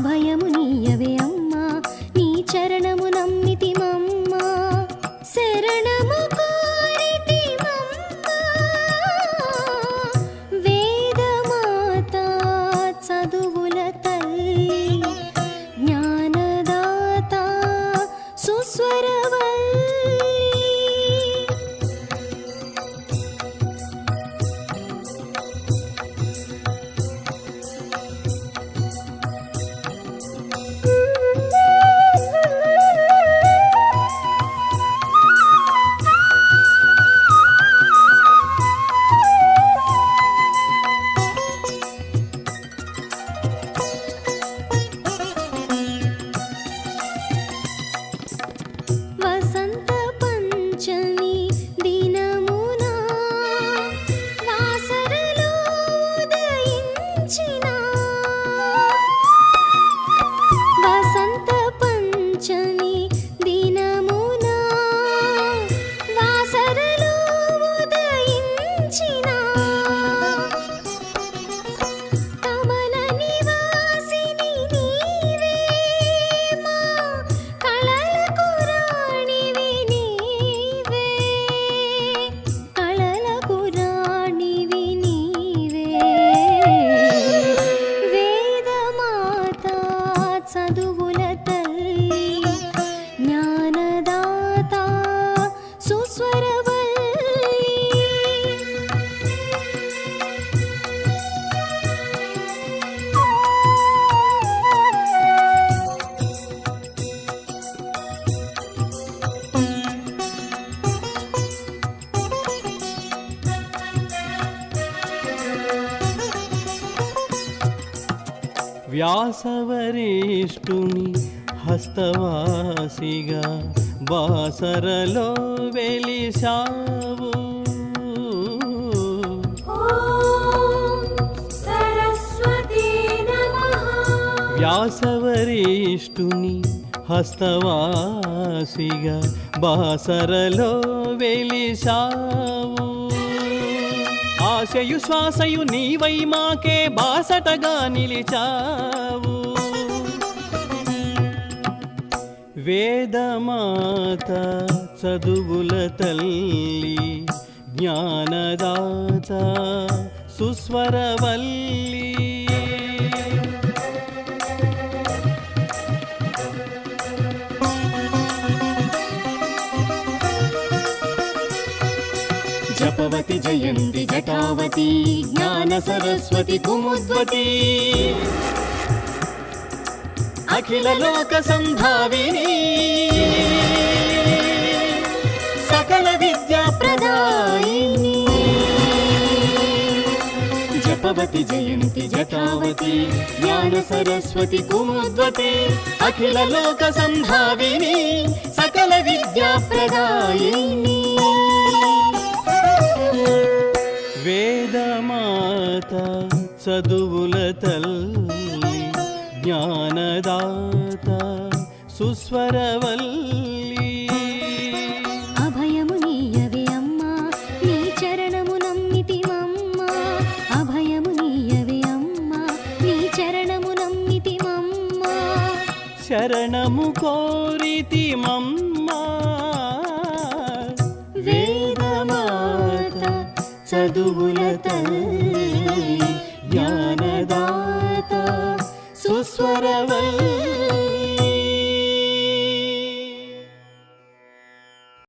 అభయము నీయవే అమ్మా. నీ చరణము నమ్మితిమమ్మా. శరణము కోరితిమమ్మా. వేదమాత చదువుల తల్లి జ్ఞానదాత వ్యాసవరిష్ఠుని హస్తవాసిగా బాసరలో వెలిశావు. వ్యాసవరిష్ఠుని హస్తవాసిగా బాసరలో వెలిశావు. ఆశయు శ్వాసయు నీవై మాకే బాసటగా నిలిచావు. వేదమాత చదువుల తల్లి జ్ఞానదాత సుస్వరవల్లి జపవతి జయంతి జటావతి జ్ఞాన సరస్వతి కుముద్వతి. అఖిల లోక సంభావిని సకల విద్యా ప్రదాయిని. జపవతి జయంతి జటావతి జ్ఞాన సరస్వతి కుముద్వతి అఖిల లోక సంభావిని సకల విద్యా ప్రదాయిని. చదువుల తల్లి జ్ఞానదాత సుస్వరవల్లి. అభయము నీయవే అమ్మా నీ చరణము నమ్మితిమమ్మా అభయము నీయవే అమ్మా నీ చరణము నమ్మితిమమ్మా శరణము కోరితి మమ్మా. వేదమాత చదువుల తల్లి.